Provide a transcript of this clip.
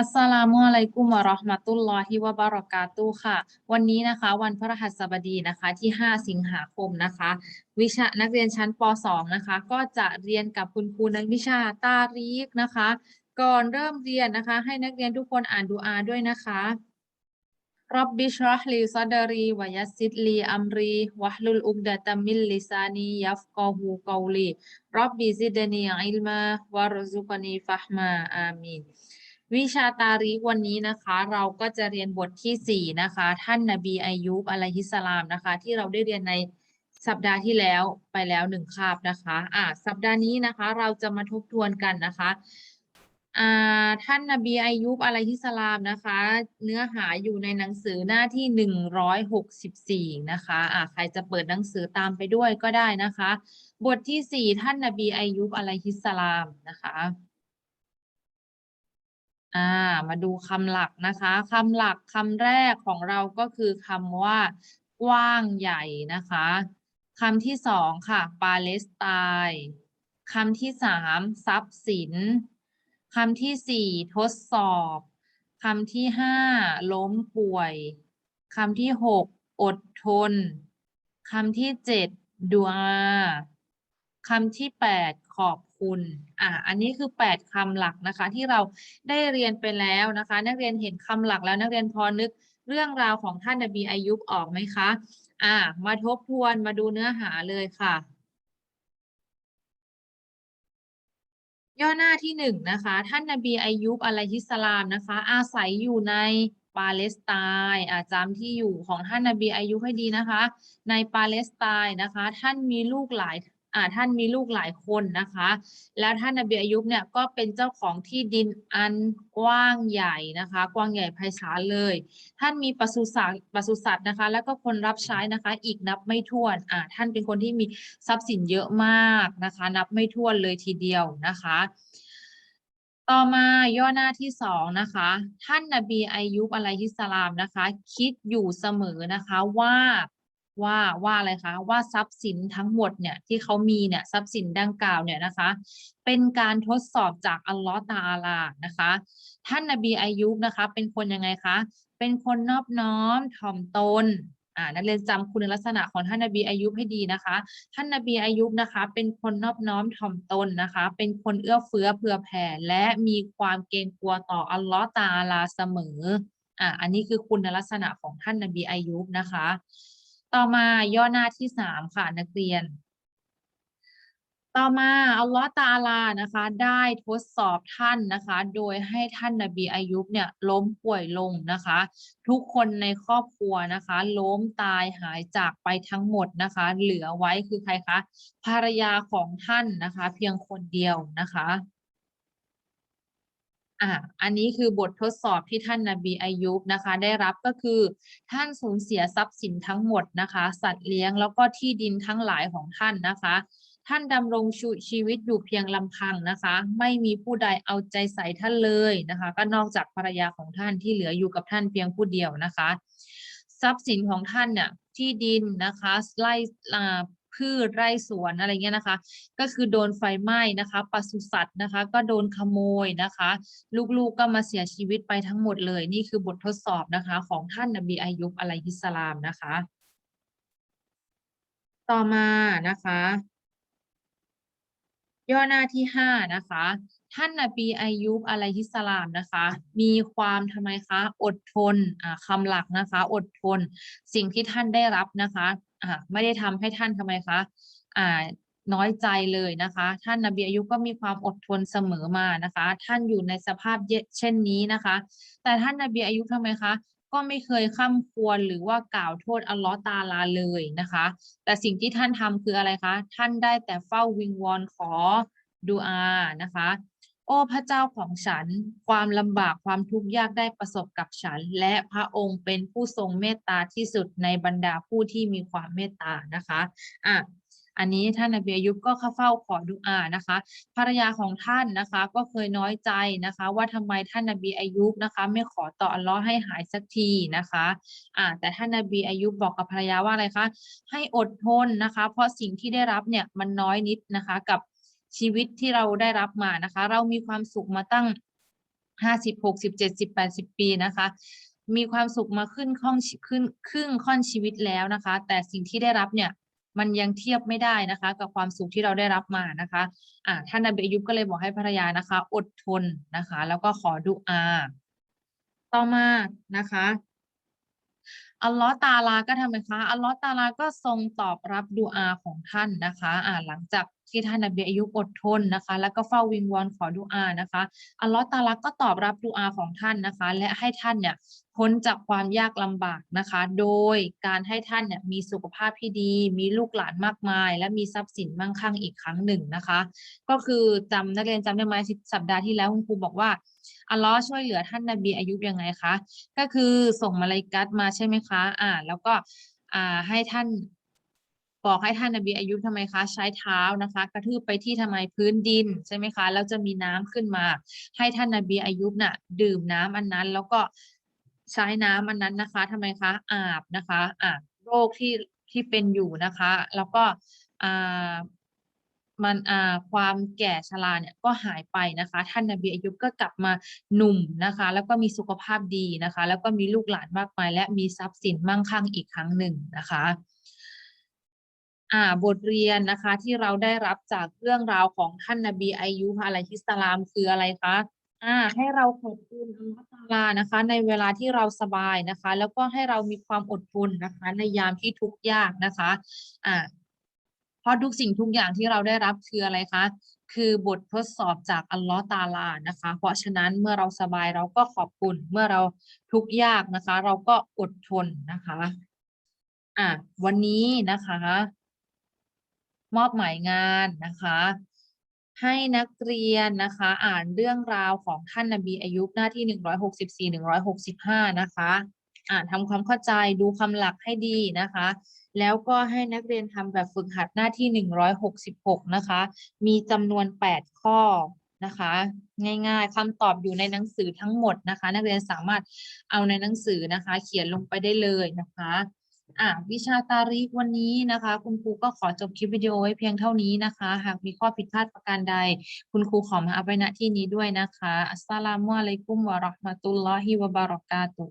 อัสสลามุอะลัยกุมวะเราะห์มะตุลลอฮิวะบะเราะกาตุค่ะ วันนี้นะคะวันพฤหัสบดีนะคะที่ 5 สิงหาคมนะคะ วิชานักเรียนชั้นป .2 นะคะ ก็จะเรียนกับคุณครูในวิชาตารีกนะคะ ก่อนเริ่มเรียนนะคะ ให้นักเรียนทุกคนอ่านดูอาด้วยนะคะรับบิชรห์ลีซอดรีวะยัสซิดลีอัมรีวะฮลุลอุกดะตัมมิลลิซานียัฟกอฮูกอลีรับบิซิดนีอิลมาวะรซุกนีฟะฮมาอามีน วิชาตารีวันนี้นะคะ เราก็จะเรียนบทที่สี่นะคะ ท่านนบีอายุบอะลัยฮิสสลามนะคะ ที่เราได้เรียนในสัปดาห์ที่แล้วไปแล้วหนึ่งคาบนะคะอ่าสัปดาห์นี้นะคะ เราจะมาทบทวนกันนะคะอ่าท่านนบีอายุบอะลัยฮิสสลามนะคะ เนื้อหาอยู่ในหนังสือหน้าที่หนึ่งร้อยหกสิบสี่นะคะอ่าใครจะเปิดหนังสือตามไปด้วยก็ได้นะคะ บทที่สี่ท่านนบีอายุบอะลัยฮิสสลามนะคะ อ่ามาดูคำหลักนะคะคำหลักคำแรกของเราก็คือคำว่ากว้างใหญ่นะคะคำที่สองค่ะ ปาเลสไตน์คำที่สามทรัพย์สินคำที่สี่ทดสอบคำที่ห้าล้มป่วยคำที่หกอดทนคำที่เจ็ดดุอาคำที่แปดขอบ คุณ อะอันนี้คือแปดคำหลักนะคะ ที่เราได้เรียนไปแล้วนะคะ นักเรียนเห็นคำหลักแล้วนักเรียนพอนึกเรื่องราวของท่านนบีอายุบออกไหมคะ อะมาทบทวนมาดูเนื้อหาเลยค่ะ ย่อหน้าที่หนึ่งนะคะ ท่านนบีอายุบอะลัยฮิสลามนะคะ อาศัยอยู่ในปาเลสไตน์อาจำที่อยู่ของท่านนบีอายุบให้ดีนะคะ ในปาเลสไตน์นะคะ ท่านมีลูกหลาย ท่านมีลูกหลายคนนะคะ แล้วท่านนบีอายุบเนี่ยก็เป็นเจ้าของที่ดินอันกว้างใหญ่นะคะ กว้างใหญ่ไพศาลเลย ท่านมีปศุสัตว์ปศุสัตว์นะคะ แล้วก็คนรับใช้นะคะ อีกนับไม่ถ้วนอ่าท่านเป็นคนที่มีทรัพย์สินเยอะมากนะคะ นับไม่ถ้วนเลยทีเดียวนะคะต่อมาย่อหน้าที่สองนะคะ ท่านนบีอายุบอะลัยฮิสสลามนะคะ คิดอยู่เสมอนะคะว่า ว่าว่าอะไรคะว่าทรัพย์สินทั้งหมดเนี่ยที่เขามีเนี่ยทรัพย์สินดังกล่าวเนี่ยนะคะ เป็นการทดสอบจากอัลลอฮ์ตะอาลานะคะ ท่านนบีอายุบนะคะ เป็นคนยังไงคะเป็นคนนอบน้อมถ่อมตนอ่านักเรียนจำคุณลักษณะของท่านนบีอายุบให้ดีนะคะ ท่านนบีอายุบนะคะ เป็นคนนอบน้อมถ่อมตนนะคะ เป็นคนเอื้อเฟื้อเผื่อแผ่และมีความเกรงกลัวต่ออัลลอฮ์ตะอาลาเสมออ่าอันนี้คือคุณลักษณะของท่านนบีอายุบนะคะ ต่อมาย่อหน้าที่สามค่ะนักเรียน ต่อมาอัลลอฮ์ตะอาลานะคะ ได้ทดสอบท่านนะคะ โดยให้ท่านนบีอายุบเนี่ยล้มป่วยลงนะคะ ทุกคนในครอบครัวนะคะ ล้มตายหายจากไปทั้งหมดนะคะ เหลือไว้คือใครคะภรรยาของท่านนะคะ เพียงคนเดียวนะคะ อะอันนี้คือบททดสอบที่ท่านนบีอายุบนะคะ ได้รับก็คือท่านสูญเสียทรัพย์สินทั้งหมดนะคะ สัตว์เลี้ยงแล้วก็ที่ดินทั้งหลายของท่านนะคะ ท่านดำรงช,ชีวิตอยู่เพียงลำพังนะคะ ไม่มีผู้ใดเอาใจใส่ท่านเลยนะคะ ก็นอกจากภรรยาของท่านที่เหลืออยู่กับท่านเพียงผู้เดียวนะคะ ทรัพย์สินของท่านเนี่ยที่ดินนะคะไร่ พืชไร่สวนอะไรเงี้ยนะคะ ก็คือโดนไฟไหม้นะคะปศุสัตว์นะคะ ก็โดนขโมยนะคะ ลูกๆก็มาเสียชีวิตไปทั้งหมดเลย นี่คือบททดสอบนะคะ ของท่านนบีอายุบอะลัยฮิสลามนะคะ ต่อมานะคะ ย่อหน้าที่ห้านะคะท่านนบีอายุบอะลัยฮิสลามนะคะ มีความทำไมคะ อดทนอ่าคำหลักนะคะ อดทน สิ่งที่ท่านได้รับนะคะ อ่าไม่ได้ทำให้ท่านทำไมคะอ่าน้อยใจเลยนะคะ ท่านนบีอายุก็มีความอดทนเสมอมานะคะ ท่านอยู่ในสภาพเช่นนี้นะคะ แต่ท่านนบีอายุบทำไมคะก็ไม่เคยข้ามควรหรือว่ากล่าวโทษอัลลอฮ์ตาลาเลยนะคะ แต่สิ่งที่ท่านทำคืออะไรคะ ท่านได้แต่เฝ้าวิงวอนขอดูอานะคะ โอ้พระเจ้าของฉัน ความลำบากความทุกข์ยากได้ประสบกับฉัน และพระองค์เป็นผู้ทรงเมตตาที่สุดในบรรดาผู้ที่มีความเมตตานะคะอะอันนี้ท่านนบีอายุบก็เข้าเฝ้าขอดุอานะคะ ภรรยาของท่านนะคะก็เคยน้อยใจนะคะ ว่าทำไมท่านนบีอายุบนะคะ ไม่ขอต่ออัลลอฮ์ให้หายสักทีนะคะอ่าแต่ท่านนบีอายุบบอกกับภรรยาว่าอะไรคะให้อดทนนะคะ เพราะสิ่งที่ได้รับเนี่ยมันน้อยนิดนะคะ กับ ชีวิตที่เราได้รับมานะคะ เรามีความสุขมาตั้งห้าสิบหกสิบเจ็ดสิบแปดสิบปีนะคะ มีความสุขมาขึ้นข้องขึ้นครึ่งค่อนชีวิตแล้วนะคะ แต่สิ่งที่ได้รับเนี่ยมันยังเทียบไม่ได้นะคะ กับความสุขที่เราได้รับมานะคะอ่าท่านนบีอายุบก็เลยบอกให้ภรรยานะคะ อดทนนะคะ แล้วก็ขอดุอา ต่อมานะคะ อัลลอฮ์ตาลาก็ทำไมคะอัลลอฮ์ตาลาก็ทรงตอบรับดุอาของท่านนะคะอ่าหลังจากที่ท่านนบีอายุบอดทนนะคะ แล้วก็เฝ้าวิงวอนขอดุอานะคะอัลลอฮ์ตาลาก็ตอบรับดุอาของท่านนะคะ และให้ท่านเนี่ยพ้นจากความยากลำบากนะคะ โดยการให้ท่านเนี่ยมีสุขภาพที่ดี มีลูกหลานมากมาย และมีทรัพย์สินมั่งคั่งอีกครั้งหนึ่งนะคะ ก็คือจำนักเรียนจำได้ไหมสัปดาห์ที่แล้วคุณครูบอกว่าอัลลอฮ์ช่วยเหลือท่านนบีอายุบยังไงคะก็คือส่งมาลาอิกัสมาใช่ไหมคะ อ่า แล้วก็อ่าให้ท่านบอกให้ท่านนบีอายุบทำไมคะ ใช้เท้านะคะ กระทืบไปที่ทำไมพื้นดินใช่ไหมคะแล้วจะมีน้ำขึ้นมา ให้ท่านนบีอายุบน่ะ ดื่มน้ำอันนั้น แล้วก็ใช้น้ำอันนั้นนะคะทำไมคะอาบนะคะ อ่าโรคที่ที่เป็นอยู่นะคะ แล้วก็อ่า มันอ่าความแก่ชราเนี่ยก็หายไปนะคะ ท่านนบีอายุบก็กลับมาหนุ่มนะคะ แล้วก็มีสุขภาพดีนะคะ แล้วก็มีลูกหลานมากมาย และมีทรัพย์สินมั่งคั่งอีกครั้งหนึ่งนะคะอ่าบทเรียนนะคะที่เราได้รับจากเรื่องราวของท่านนบีอายุบอะลัยฮิสลามคืออะไรคะอ่าให้เราขอบคุณอัลลอฮฺตาลานะคะ ในเวลาที่เราสบายนะคะ แล้วก็ให้เรามีความอดทนนะคะ ในยามที่ทุกข์ยากนะคะอ่า ราะทุกสิ่งทุกอย่างที่เราได้รับคืออะไรคะ คือบททดสอบจากอัลลอฮ์ตาลานะคะ เพราะฉะนั้นเมื่อเราสบายเราก็ขอบคุณ เมื่อเราทุกข์ยากนะคะ เราก็อดทนนะคะ อะวันนี้นะคะ มอบหมายงานนะคะ ให้นักเรียนนะคะ อ่านเรื่องราวของท่านนบีอายุบหน้าที่หนึ่งร้อยหกสิบสี่หนึ่งร้อยหกสิบห้านะคะ อ่านทำความเข้าใจดูคำหลักให้ดีนะคะ แล้วก็ให้นักเรียนทำแบบฝึกหัดหน้าที่หนึ่งร้อยหกสิบหกนะคะ มีจำนวนแปดข้อนะคะ ง่ายๆคำตอบอยู่ในหนังสือทั้งหมดนะคะ นักเรียนสามารถเอาในหนังสือนะคะ เขียนลงไปได้เลยนะคะอะวิชาตาริกวันนี้นะคะ คุณครูก็ขอจบคลิปวิดีโอไว้เพียงเท่านี้นะคะ หากมีข้อผิดพลาดประการใด คุณครูขอมาเอาไว้ณที่นี้ด้วยนะคะ อัสสลามุอะลัยกุมวะราะห์มะตุลลอฮิวะบะเราะกาตุ